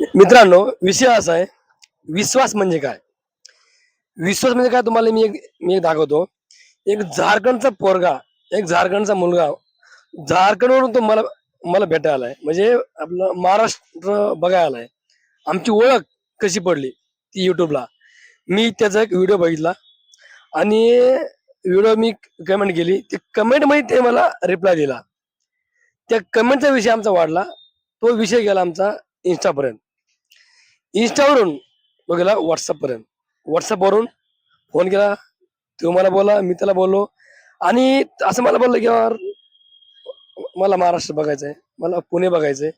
मित्रांनो विषय असा आहे विश्वास म्हणजे काय? विश्वास म्हणजे काय तुम्हाला मी एक मी एक दाखवतो. एक झारखंडचा पोरगा एक झारखंडचा मुलगा झारखंडवरून तो मला मला भेटायला आहे म्हणजे आपलं महाराष्ट्र बघायला आलाय. आमची ओळख कशी पडली ती युट्यूबला मी त्याचा एक व्हिडिओ बघितला. आणि व्हिडिओ मी कमेंट केली. ते कमेंटमध्ये ते मला रिप्लाय दिला. त्या कमेंटचा विषय आमचा वाढला. तो विषय गेला आमचा इंस्टापर्यंत इंस्टावरून तो गेला व्हॉट्सअप पर्यंत व्हॉट्सअप वरून फोन केला तो मला बोला मी त्याला बोललो. आणि असं मला बोललं की यार मला महाराष्ट्र बघायचंय मला पुणे बघायचंय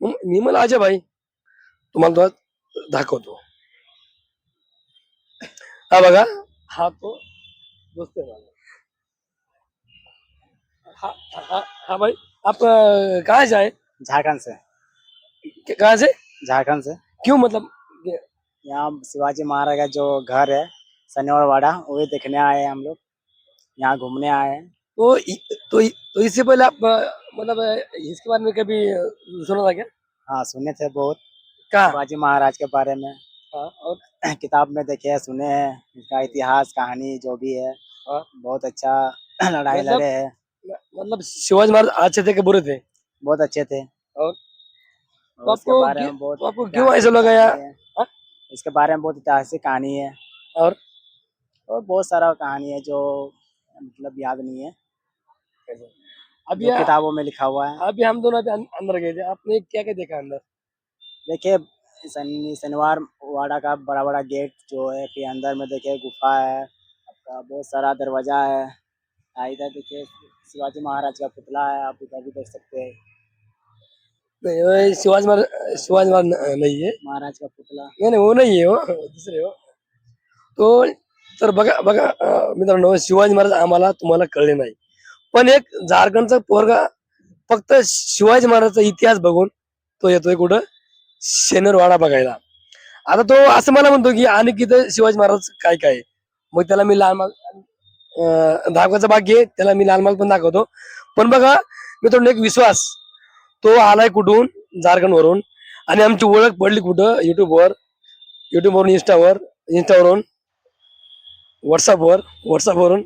मग मी मला अजय भाई तुम्हाला तो दाखवतो. हा बघा. हा तो दोस्त आहे माझा. हा हा हा भाई आप कहाँ से आए? झारखंड से। कहाँ से? झारखंड से। क्यों मतलब यहाँ शिवाजी महाराज का जो घर है शनिवार वाड़ा वही देखने आए हैं हम लोग। यहाँ घूमने आए हैं। तो इ- तो इ- तो इससे पहले आप मतलब इसके बारे में कभी सुना था क्या? हाँ सुने थे बहुत। कहा? शिवाजी महाराज के बारे में। हाँ, और? किताब में देखे है सुने हैं। इसका इतिहास कहानी जो भी है हाँ। बहुत अच्छा लड़ाई मतलब- लड़े है मतलब शिवाजी महाराज अच्छे थे कि बुरे थे? बहुत अच्छे थे। और? इसके आपको बारे में बहुत तो आपको क्यों ऐसा लगा यार? कहानी? इसके बारे में बहुत ऐतिहासिक कहानी है। और? और बहुत सारा कहानी है जो मतलब याद नहीं है। अभी किताबों में लिखा हुआ है। अभी हम दोनों अभी अं- अंदर गए थे। आपने क्या क्या देखा अंदर? देखिए शनि शनिवार वाड़ा का बड़ा बड़ा गेट जो है फिर अंदर में देखिए गुफा है आपका बहुत सारा दरवाज़ा है। इधर देखिए शिवाजी महाराज का पुतला है आप इधर भी देख सकते हैं। नहीं, वो शिवाजी महाराज शिवाजी महाराज न- नहीं है। महाराज का पुतला। नाही नाही वो नाही आहे हो दुसरे हो। तो तर बघा बघा अं, मित्रांनो शिवाजी महाराज आम्हाला तुम्हाला कळले नाही. पण एक झारखंडचा पोरगा फक्त शिवाजी महाराजचा इतिहास बघून तो येतोय कुठं? शेनरवाडा बघायला. आता तो असं मला म्हणतो की आणि किती शिवाजी महाराज काय काय आहे. मग त्याला मी लाल अं, दाखवायचा भाग घे त्याला मी लाल माल पण दाखवतो. पण बघा मित्रांनो एक विश्वास. तो आलाय कुठून? झारखंड वरून आणि आमची ओळख पडली कुठं? युट्यूबवर युट्यूबवरून इंस्टावर इंस्टावरून व्हॉट्सअपवर व्हॉट्सअपवरून